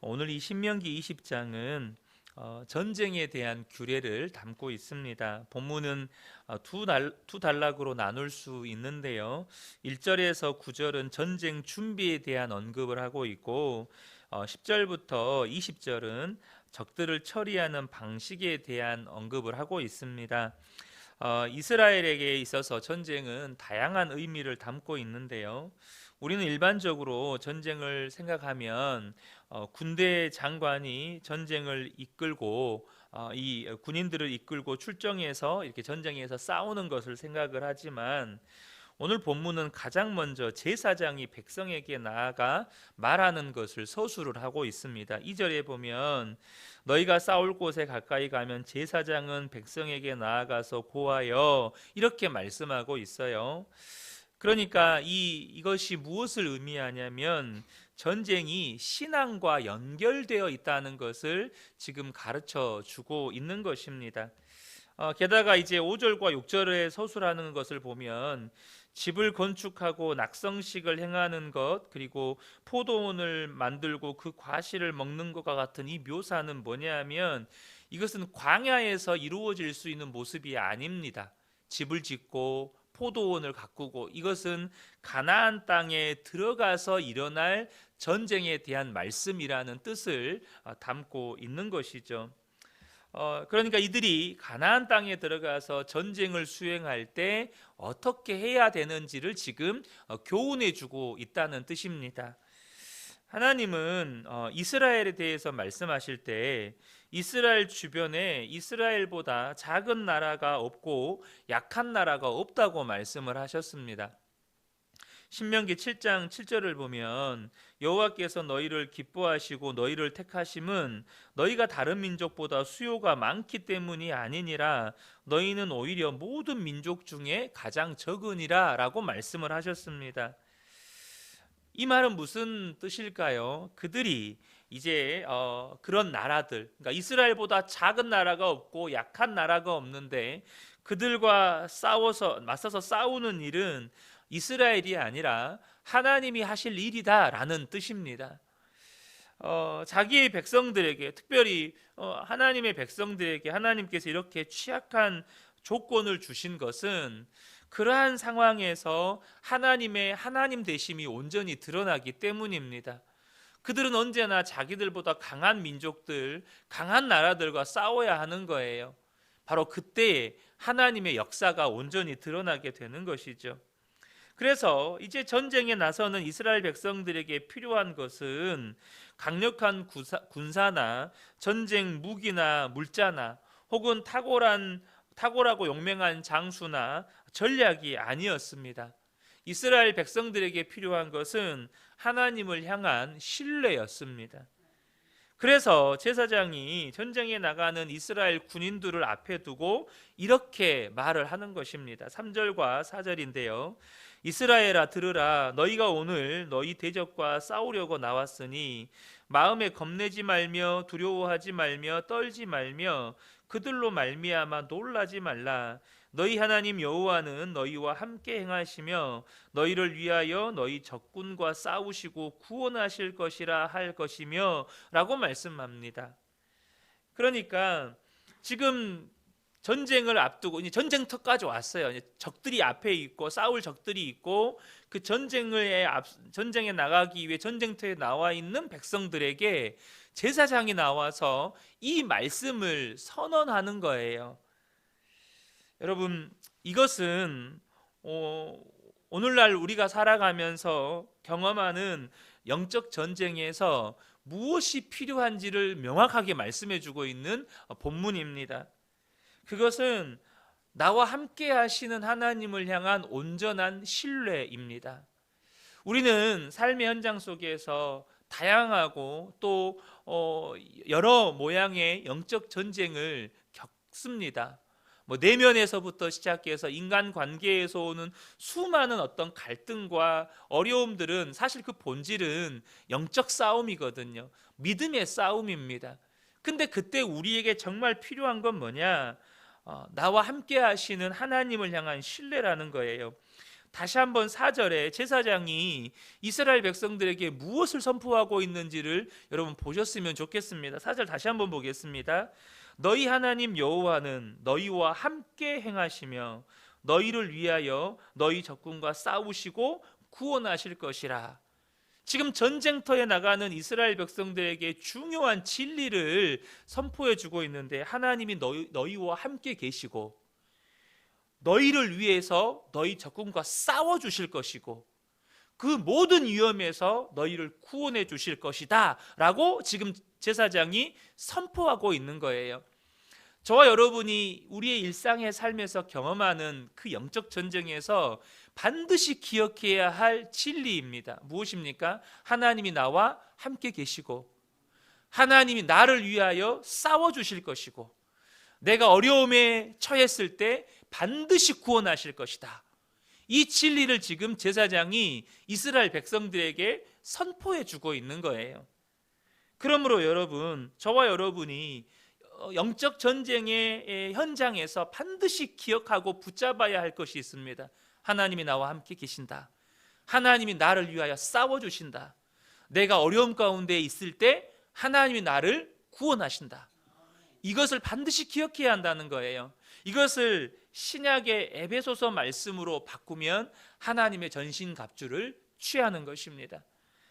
오늘 이 신명기 20장은 어, 전쟁에 대한 규례를 담고 있습니다. 본문은 어, 두, 날, 두 단락으로 나눌 수 있는데요. 1절에서 9절은 전쟁 준비에 대한 언급을 하고 있고 어, 10절부터 20절은 적들을 처리하는 방식에 대한 언급을 하고 있습니다. 어, 이스라엘에게 있어서 전쟁은 다양한 의미를 담고 있는데요. 우리는 일반적으로 전쟁을 생각하면 어, 군대 장관이 전쟁을 이끌고 어, 이 군인들을 이끌고 출정해서 이렇게 전쟁에서 싸우는 것을 생각을 하지만 오늘 본문은 가장 먼저 제사장이 백성에게 나아가 말하는 것을 서술을 하고 있습니다. 2절에 보면 너희가 싸울 곳에 가까이 가면 제사장은 백성에게 나아가서 고하여 이렇게 말씀하고 있어요. 그러니까 이 이것이 무엇을 의미하냐면 전쟁이 신앙과 연결되어 있다는 것을 지금 가르쳐 주고 있는 것입니다. 어, 게다가 이제 5절과 6절에 서술하는 것을 보면 집을 건축하고 낙성식을 행하는 것 그리고 포도원을 만들고 그 과실을 먹는 것과 같은 이 묘사는 뭐냐하면 이것은 광야에서 이루어질 수 있는 모습이 아닙니다. 집을 짓고 포도원을 가꾸고 이것은 가나안 땅에 들어가서 일어날 전쟁에 대한 말씀이라는 뜻을 어, 담고 있는 것이죠. 어, 그러니까 이들이 가나안 땅에 들어가서 전쟁을 수행할 때 어떻게 해야 되는지를 지금 어, 교훈해 주고 있다는 뜻입니다. 하나님은 어, 이스라엘에 대해서 말씀하실 때 이스라엘 주변에 이스라엘보다 작은 나라가 없고 약한 나라가 없다고 말씀을 하셨습니다. 신명기 7장 7절을 보면 여호와께서 너희를 기뻐하시고 너희를 택하심은 너희가 다른 민족보다 수요가 많기 때문이 아니니라 너희는 오히려 모든 민족 중에 가장 적으니라라고 말씀을 하셨습니다. 이 말은 무슨 뜻일까요? 그들이 이제 어, 그런 나라들, 그러니까 이스라엘보다 작은 나라가 없고 약한 나라가 없는데 그들과 싸워서 맞서서 싸우는 일은 이스라엘이 아니라 하나님이 하실 일이다라는 뜻입니다. 어, 자기의 백성들에게 특별히 어, 하나님의 백성들에게 하나님께서 이렇게 취약한 조건을 주신 것은 그러한 상황에서 하나님의 하나님 되심이 온전히 드러나기 때문입니다. 그들은 언제나 자기들보다 강한 민족들, 강한 나라들과 싸워야 하는 거예요. 바로 그때에 하나님의 역사가 온전히 드러나게 되는 것이죠. 그래서 이제 전쟁에 나서는 이스라엘 백성들에게 필요한 것은 강력한 구사, 군사나 전쟁 무기나 물자나 혹은 탁월한 탁월하고 용맹한 장수나 전략이 아니었습니다. 이스라엘 백성들에게 필요한 것은 하나님을 향한 신뢰였습니다. 그래서 제사장이 전쟁에 나가는 이스라엘 군인들을 앞에 두고 이렇게 말을 하는 것입니다. 3절과 4절인데요. 이스라엘아 들으라 너희가 오늘 너희 대적과 싸우려고 나왔으니 마음에 겁내지 말며 두려워하지 말며 떨지 말며 그들로 말미암아 놀라지 말라 너희 하나님 여호와는 너희와 함께 행하시며 너희를 위하여 너희 적군과 싸우시고 구원하실 것이라 할 것이며라고 말씀합니다. 그러니까 지금 전쟁을 앞두고 이제 전쟁터까지 왔어요. 이제 적들이 앞에 있고 싸울 적들이 있고 그 전쟁을 앞, 전쟁에 나가기 위해 전쟁터에 나와 있는 백성들에게 제사장이 나와서 이 말씀을 선언하는 거예요. 여러분 이것은 어, 오늘날 우리가 살아가면서 경험하는 영적 전쟁에서 무엇이 필요한지를 명확하게 말씀해 주고 있는 본문입니다. 그것은 나와 함께 하시는 하나님을 향한 온전한 신뢰입니다. 우리는 삶의 현장 속에서 다양하고 또 어, 여러 모양의 영적 전쟁을 겪습니다. 뭐 내면에서부터 시작해서 인간 관계에서 오는 수많은 어떤 갈등과 어려움들은 사실 그 본질은 영적 싸움이거든요. 믿음의 싸움입니다. 근데 그때 우리에게 정말 필요한 건 뭐냐? 어, 나와 함께 하시는 하나님을 향한 신뢰라는 거예요. 다시 한번 4절에 제사장이 이스라엘 백성들에게 무엇을 선포하고 있는지를 여러분 보셨으면 좋겠습니다. 4절 다시 한번 보겠습니다. 너희 하나님 여호와는 너희와 함께 행하시며 너희를 위하여 너희 적군과 싸우시고 구원하실 것이라. 지금 전쟁터에 나가는 이스라엘 백성들에게 중요한 진리를 선포해 주고 있는데 하나님이 너희, 너희와 함께 계시고 너희를 위해서 너희 적군과 싸워 주실 것이고 그 모든 위험에서 너희를 구원해 주실 것이다 라고 지금 제사장이 선포하고 있는 거예요. 저와 여러분이 우리의 일상의 삶에서 경험하는 그 영적 전쟁에서 반드시 기억해야 할 진리입니다. 무엇입니까? 하나님이 나와 함께 계시고 하나님이 나를 위하여 싸워 주실 것이고 내가 어려움에 처했을 때 반드시 구원하실 것이다. 이 진리를 지금 제사장이 이스라엘 백성들에게 선포해 주고 있는 거예요. 그러므로 여러분, 저와 여러분이 어, 영적 전쟁의 현장에서 반드시 기억하고 붙잡아야 할 것이 있습니다. 하나님이 나와 함께 계신다. 하나님이 나를 위하여 싸워 주신다. 내가 어려움 가운데 있을 때 하나님이 나를 구원하신다. 이것을 반드시 기억해야 한다는 거예요. 이것을 신약의 에베소서 말씀으로 바꾸면 하나님의 전신 갑주를 취하는 것입니다.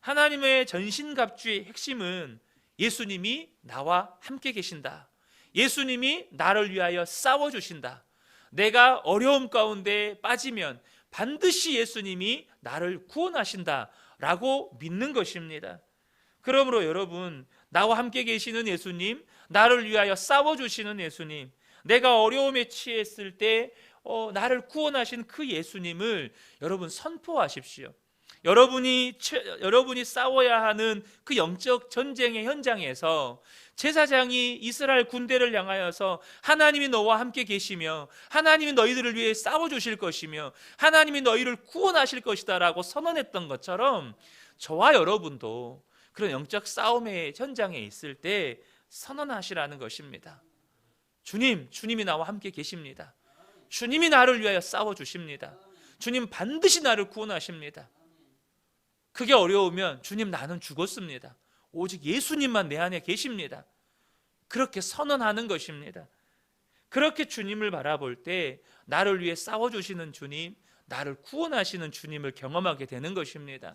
하나님의 전신 갑주의 핵심은 예수님이 나와 함께 계신다. 예수님이 나를 위하여 싸워 주신다. 내가 어려움 가운데 빠지면 반드시 예수님이 나를 구원하신다 라고 믿는 것입니다. 그러므로 여러분, 나와 함께 계시는 예수님, 나를 위하여 싸워 주시는 예수님, 내가 어려움에 취했을 때 어, 나를 구원하신 그 예수님을 여러분 선포하십시오. 여러분이 여러분이 싸워야 하는 그 영적 전쟁의 현장에서 제사장이 이스라엘 군대를 향하여서 하나님이 너와 함께 계시며 하나님이 너희들을 위해 싸워 주실 것이며 하나님이 너희를 구원하실 것이다라고 선언했던 것처럼 저와 여러분도 그런 영적 싸움의 현장에 있을 때 선언하시라는 것입니다. 주님, 주님이 나와 함께 계십니다. 주님이 나를 위하여 싸워 주십니다. 주님 반드시 나를 구원하십니다. 그게 어려우면 주님 나는 죽었습니다. 오직 예수님만 내 안에 계십니다. 그렇게 선언하는 것입니다. 그렇게 주님을 바라볼 때 나를 위해 싸워 주시는 주님, 나를 구원하시는 주님을 경험하게 되는 것입니다.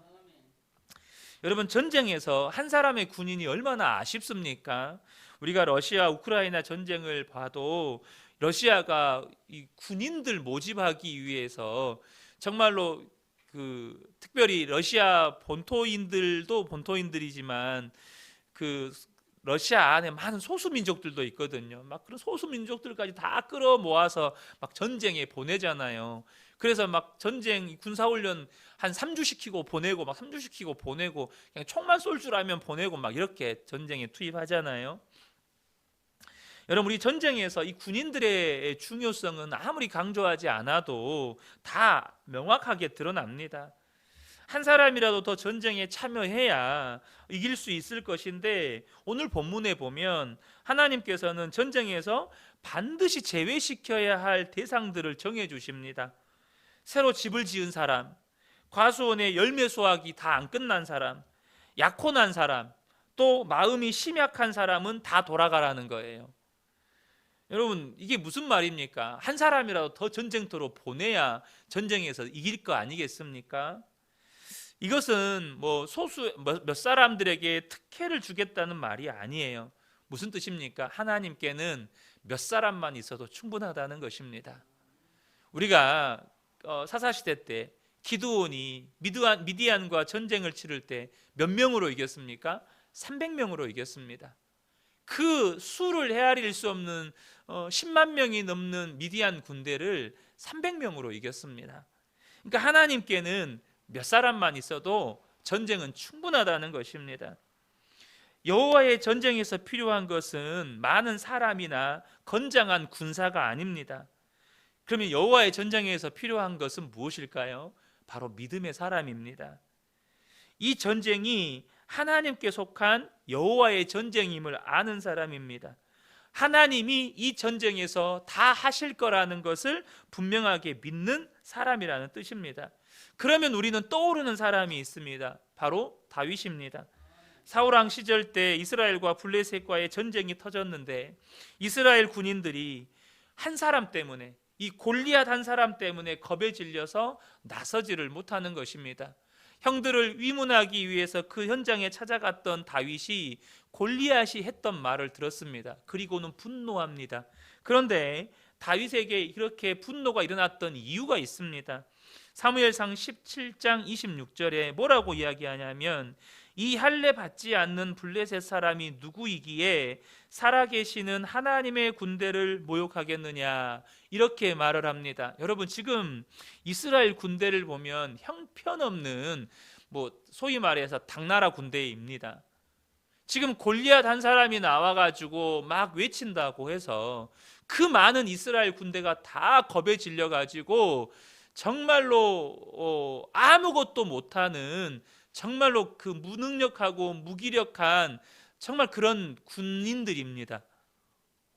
여러분 전쟁에서 한 사람의 군인이 얼마나 아쉽습니까? 우리가 러시아 우크라이나 전쟁을 봐도 러시아가 이 군인들 모집하기 위해서 정말로 그 특별히 러시아 본토인들도 본토인들이지만 그 러시아 안에 많은 소수 민족들도 있거든요. 막 그런 소수 민족들까지 다 끌어 모아서 막 전쟁에 보내잖아요. 그래서 막 전쟁 군사 훈련 한 3주 시키고 보내고 막 3주 시키고 보내고 그냥 총만 쏠 줄 알면 보내고 막 이렇게 전쟁에 투입하잖아요. 여러분 우리 전쟁에서 이 군인들의 중요성은 아무리 강조하지 않아도 다 명확하게 드러납니다. 한 사람이라도 더 전쟁에 참여해야 이길 수 있을 것인데 오늘 본문에 보면 하나님께서는 전쟁에서 반드시 제외시켜야 할 대상들을 정해 주십니다. 새로 집을 지은 사람, 과수원의 열매 수확이 다 안 끝난 사람, 약혼한 사람, 또 마음이 심약한 사람은 다 돌아가라는 거예요. 여러분 이게 무슨 말입니까? 한 사람이라도 더 전쟁터로 보내야 전쟁에서 이길 거 아니겠습니까? 이것은 뭐 소수 몇 사람들에게 특혜를 주겠다는 말이 아니에요. 무슨 뜻입니까? 하나님께는 몇 사람만 있어도 충분하다는 것입니다. 우리가 어, 사사 시대 때 기드온이 미디안과 전쟁을 치를 때 몇 명으로 이겼습니까? 300명으로 이겼습니다. 그 수를 헤아릴 수 없는 10만 어, 명이 넘는 미디안 군대를 300명으로 이겼습니다. 그러니까 하나님께는 몇 사람만 있어도 전쟁은 충분하다는 것입니다. 여호와의 전쟁에서 필요한 것은 많은 사람이나 건장한 군사가 아닙니다. 그러면 여호와의 전쟁에서 필요한 것은 무엇일까요? 바로 믿음의 사람입니다. 이 전쟁이 하나님께 속한 여호와의 전쟁임을 아는 사람입니다. 하나님이 이 전쟁에서 다 하실 거라는 것을 분명하게 믿는 사람이라는 뜻입니다. 그러면 우리는 떠오르는 사람이 있습니다. 바로 다윗입니다. 사울왕 시절 때 이스라엘과 블레셋과의 전쟁이 터졌는데 이스라엘 군인들이 한 사람 때문에 이 골리앗 한 사람 때문에 겁에 질려서 나서지를 못하는 것입니다. 형들을 위문하기 위해서 그 현장에 찾아갔던 다윗이 골리앗이 했던 말을 들었습니다. 그리고는 분노합니다. 그런데 다윗에게 이렇게 분노가 일어났던 이유가 있습니다. 사무엘상 17장 26절에 뭐라고 이야기하냐면 이 할례 받지 않는 블레셋 사람이 누구이기에 살아계시는 하나님의 군대를 모욕하겠느냐 이렇게 말을 합니다. 여러분 지금 이스라엘 군대를 보면 형편없는 뭐 소위 말해서 당나라 군대입니다. 지금 골리앗 한 사람이 나와가지고 막 외친다고 해서 그 많은 이스라엘 군대가 다 겁에 질려가지고 정말로 어, 아무것도 못하는 정말로 그 무능력하고 무기력한 정말 그런 군인들입니다.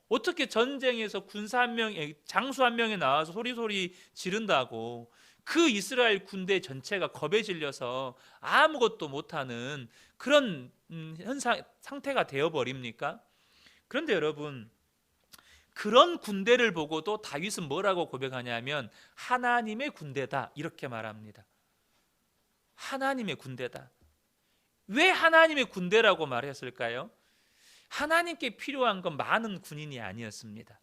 어떻게 전쟁에서 군사 한 명, 장수 한 명이 나와서 소리소리 지른다고 그 이스라엘 군대 전체가 겁에 질려서 아무것도 못하는 그런 음, 현상 상태가 되어 버립니까? 그런데 여러분 그런 군대를 보고도 다윗은 뭐라고 고백하냐면 하나님의 군대다 이렇게 말합니다. 하나님의 군대다. 왜 하나님의 군대라고 말했을까요? 하나님께 필요한 건 많은 군인이 아니었습니다.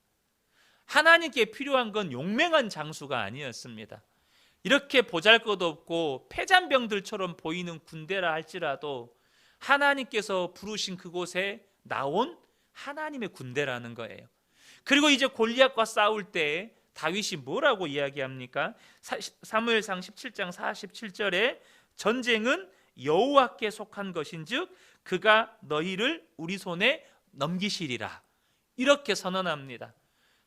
하나님께 필요한 건 용맹한 장수가 아니었습니다. 이렇게 보잘 것 없고 패잔병들처럼 보이는 군대라 할지라도 하나님께서 부르신 그곳에 나온 하나님의 군대라는 거예요. 그리고 이제 골리앗과 싸울 때 다윗이 뭐라고 이야기합니까? 사무엘상 17장 47절에 전쟁은 여호와께 속한 것인즉 그가 너희를 우리 손에 넘기시리라. 이렇게 선언합니다.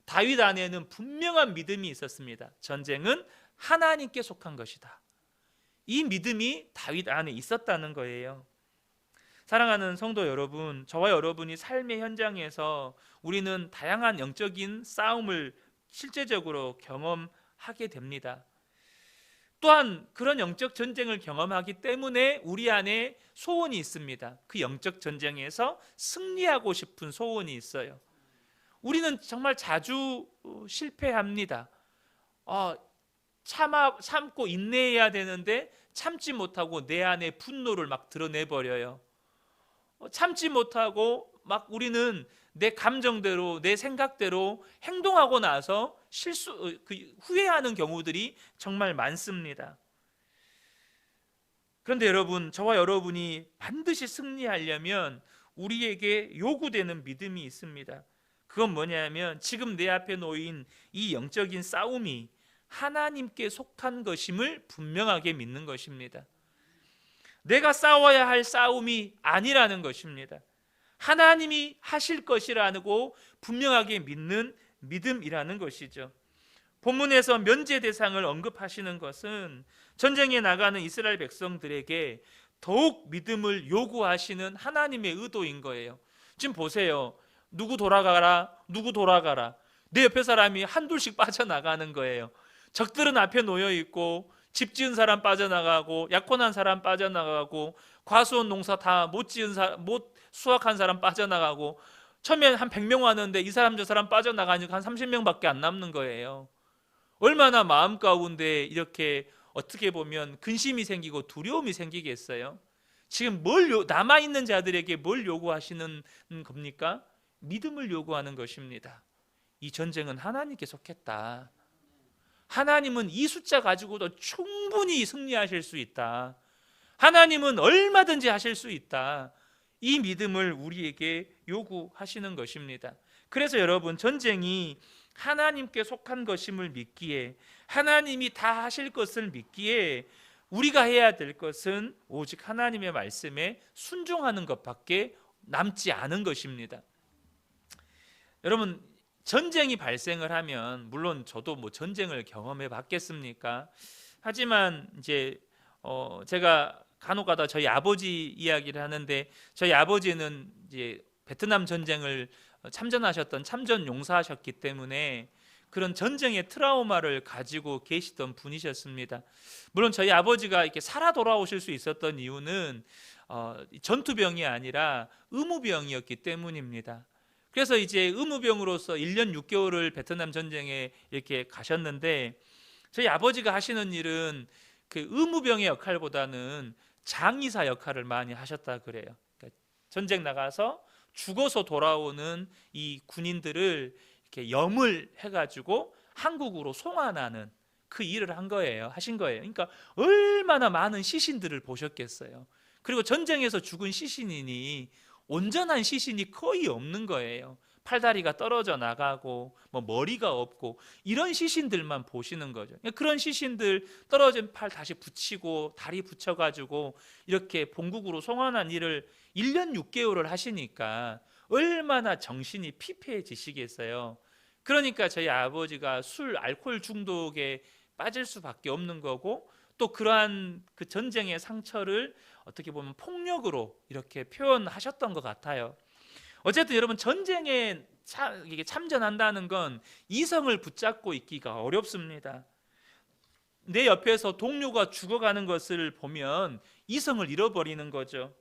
다윗 안에는 분명한 믿음이 있었습니다. 전쟁은 하나님께 속한 것이다. 이 믿음이 다윗 안에 있었다는 거예요. 사랑하는 성도 여러분, 저와 여러분이 삶의 현장에서 우리는 다양한 영적인 싸움을 실제적으로 경험하게 됩니다. 또한 그런 영적 전쟁을 경험하기 때문에 우리 안에 소원이 있습니다. 그 영적 전쟁에서 승리하고 싶은 소원이 있어요. 우리는 정말 자주 실패합니다. 어, 참아, 참고 인내해야 되는데 참지 못하고 내 안에 분노를 막 드러내 버려요. 어, 참지 못하고 막 우리는 내 감정대로 내 생각대로 행동하고 나서 실수 어, 그 후회하는 경우들이 정말 많습니다. 그런데 여러분, 저와 여러분이 반드시 승리하려면 우리에게 요구되는 믿음이 있습니다. 그건 뭐냐면 지금 내 앞에 놓인 이 영적인 싸움이 하나님께 속한 것임을 분명하게 믿는 것입니다. 내가 싸워야 할 싸움이 아니라는 것입니다. 하나님이 하실 것이라고 분명하게 믿는 믿음이라는 것이죠. 본문에서 면제 대상을 언급하시는 것은 전쟁에 나가는 이스라엘 백성들에게 더욱 믿음을 요구하시는 하나님의 의도인 거예요. 지금 보세요. 누구 돌아가라, 누구 돌아가라. 내 옆에 사람이 한둘씩 빠져나가는 거예요. 적들은 앞에 놓여 있고 집 지은 사람 빠져나가고 약혼한 사람 빠져나가고 과수원 농사 다 못 지은 사람 못 수확한 사람 빠져나가고 처음엔 한 100명 왔는데 이 사람 저 사람 빠져나가니까 한 30명밖에 안 남는 거예요. 얼마나 마음 가운데 이렇게 어떻게 보면 근심이 생기고 두려움이 생기겠어요? 지금 뭘 남아 있는 자들에게 뭘 요구하시는 겁니까? 믿음을 요구하는 것입니다. 이 전쟁은 하나님께 속했다. 하나님은 이 숫자 가지고도 충분히 승리하실 수 있다. 하나님은 얼마든지 하실 수 있다. 이 믿음을 우리에게 요구하시는 것입니다. 그래서 여러분 전쟁이 하나님께 속한 것임을 믿기에 하나님이 다 하실 것을 믿기에 우리가 해야 될 것은 오직 하나님의 말씀에 순종하는 것밖에 남지 않은 것입니다. 여러분 전쟁이 발생을 하면 물론 저도 뭐 전쟁을 경험해 봤겠습니까? 하지만 이제 어 제가 간혹가다 저희 아버지 이야기를 하는데 저희 아버지는 이제 베트남 전쟁을 참전하셨던 참전 용사하셨기 때문에 그런 전쟁의 트라우마를 가지고 계시던 분이셨습니다. 물론 저희 아버지가 이렇게 살아 돌아오실 수 있었던 이유는 어, 전투병이 아니라 의무병이었기 때문입니다. 그래서 이제 의무병으로서 1년 6개월을 베트남 전쟁에 이렇게 가셨는데 저희 아버지가 하시는 일은 그 의무병의 역할보다는 장의사 역할을 많이 하셨다 그래요. 그러니까 전쟁 나가서 죽어서 돌아오는 이 군인들을 이렇게 염을 해가지고 한국으로 송환하는 그 일을 한 거예요. 하신 거예요. 그러니까 얼마나 많은 시신들을 보셨겠어요. 그리고 전쟁에서 죽은 시신이니 온전한 시신이 거의 없는 거예요. 팔다리가 떨어져 나가고 뭐 머리가 없고 이런 시신들만 보시는 거죠. 그러니까 그런 시신들 떨어진 팔 다시 붙이고 다리 붙여가지고 이렇게 본국으로 송환한 일을 1년 6개월을 하시니까 얼마나 정신이 피폐해지시겠어요. 그러니까 저희 아버지가 술, 알코올 중독에 빠질 수밖에 없는 거고 또 그러한 그 전쟁의 상처를 어떻게 보면 폭력으로 이렇게 표현하셨던 것 같아요. 어쨌든 여러분 전쟁에 참, 이게 참전한다는 건 이성을 붙잡고 있기가 어렵습니다. 내 옆에서 동료가 죽어가는 것을 보면 이성을 잃어버리는 거죠.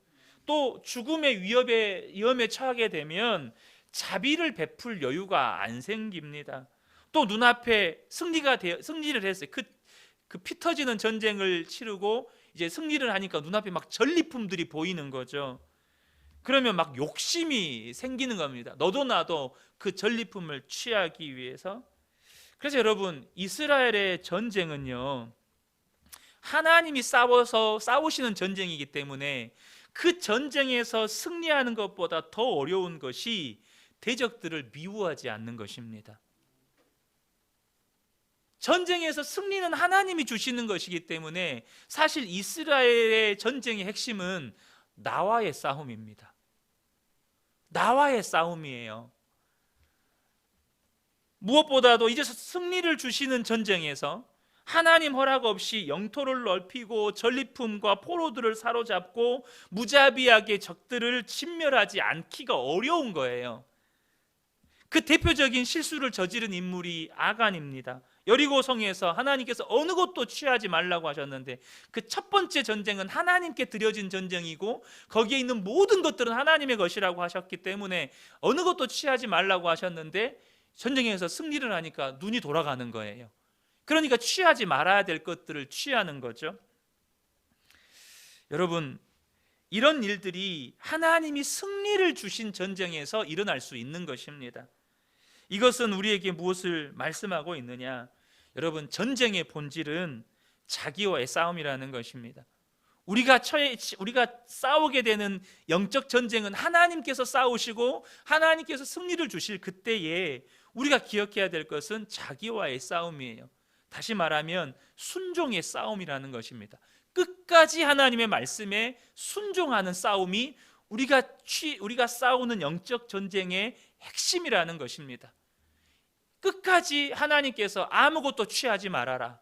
또 죽음의 위협에 위험에 처하게 되면 자비를 베풀 여유가 안 생깁니다. 또 눈앞에 승리가 되어 승리를 했어요. 그, 그 피 터지는 전쟁을 치르고 이제 승리를 하니까 눈앞에 막 전리품들이 보이는 거죠. 그러면 막 욕심이 생기는 겁니다. 너도 나도 그 전리품을 취하기 위해서. 그래서 여러분 이스라엘의 전쟁은요 하나님이 싸워서 싸우시는 전쟁이기 때문에 그 전쟁에서 승리하는 것보다 더 어려운 것이 대적들을 미워하지 않는 것입니다. 전쟁에서 승리는 하나님이 주시는 것이기 때문에 사실 이스라엘의 전쟁의 핵심은 나와의 싸움입니다. 나와의 싸움이에요. 무엇보다도 이제 승리를 주시는 전쟁에서 하나님 허락 없이 영토를 넓히고 전리품과 포로들을 사로잡고 무자비하게 적들을 침멸하지 않기가 어려운 거예요. 그 대표적인 실수를 저지른 인물이 아간입니다. 여리고 성에서 하나님께서 어느 것도 취하지 말라고 하셨는데 그 첫 번째 전쟁은 하나님께 드려진 전쟁이고 거기에 있는 모든 것들은 하나님의 것이라고 하셨기 때문에 어느 것도 취하지 말라고 하셨는데 전쟁에서 승리를 하니까 눈이 돌아가는 거예요. 그러니까 취하지 말아야 될 것들을 취하는 거죠. 여러분, 이런 일들이 하나님이 승리를 주신 전쟁에서 일어날 수 있는 것입니다. 이것은 우리에게 무엇을 말씀하고 있느냐? 여러분, 전쟁의 본질은 자기와의 싸움이라는 것입니다. 우리가 처해 우리가 싸우게 되는 영적 전쟁은 하나님께서 싸우시고 하나님께서 승리를 주실 그때에 우리가 기억해야 될 것은 자기와의 싸움이에요. 다시 말하면 순종의 싸움이라는 것입니다. 끝까지 하나님의 말씀에 순종하는 싸움이 우리가 취, 우리가 싸우는 영적 전쟁의 핵심이라는 것입니다. 끝까지 하나님께서 아무것도 취하지 말아라.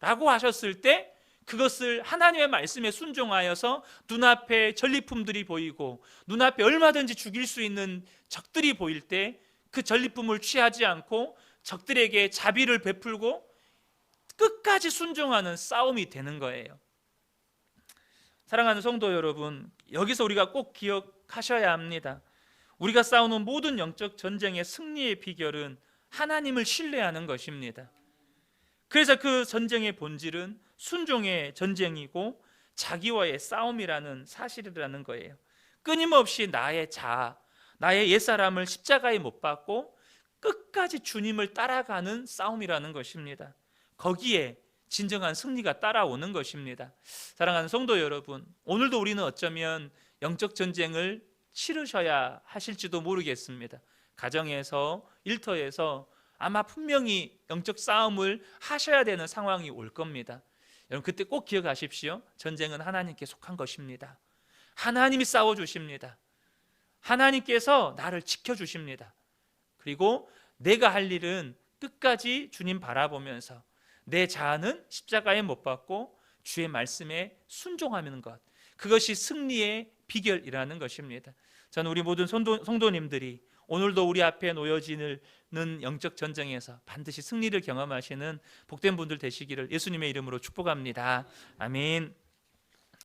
라고 하셨을 때 그것을 하나님의 말씀에 순종하여서 눈앞에 전리품들이 보이고 눈앞에 얼마든지 죽일 수 있는 적들이 보일 때 그 전리품을 취하지 않고 적들에게 자비를 베풀고 끝까지 순종하는 싸움이 되는 거예요. 사랑하는 성도 여러분, 여기서 우리가 꼭 기억하셔야 합니다. 우리가 싸우는 모든 영적 전쟁의 승리의 비결은 하나님을 신뢰하는 것입니다. 그래서 그 전쟁의 본질은 순종의 전쟁이고 자기와의 싸움이라는 사실이라는 거예요. 끊임없이 나의 자, 나의 옛사람을 십자가에 못 박고 끝까지 주님을 따라가는 싸움이라는 것입니다. 거기에 진정한 승리가 따라오는 것입니다. 사랑하는 성도 여러분, 오늘도 우리는 어쩌면 영적 전쟁을 치르셔야 하실지도 모르겠습니다. 가정에서, 일터에서 아마 분명히 영적 싸움을 하셔야 되는 상황이 올 겁니다. 여러분 그때 꼭 기억하십시오. 전쟁은 하나님께 속한 것입니다. 하나님이 싸워 주십니다. 하나님께서 나를 지켜 주십니다. 그리고 내가 할 일은 끝까지 주님 바라보면서 내 자아는 십자가에 못 박고 주의 말씀에 순종하는 것. 그것이 승리의 비결이라는 것입니다. 저는 우리 모든 성도, 성도님들이 오늘도 우리 앞에 놓여지는 영적 전쟁에서 반드시 승리를 경험하시는 복된 분들 되시기를 예수님의 이름으로 축복합니다. 아멘.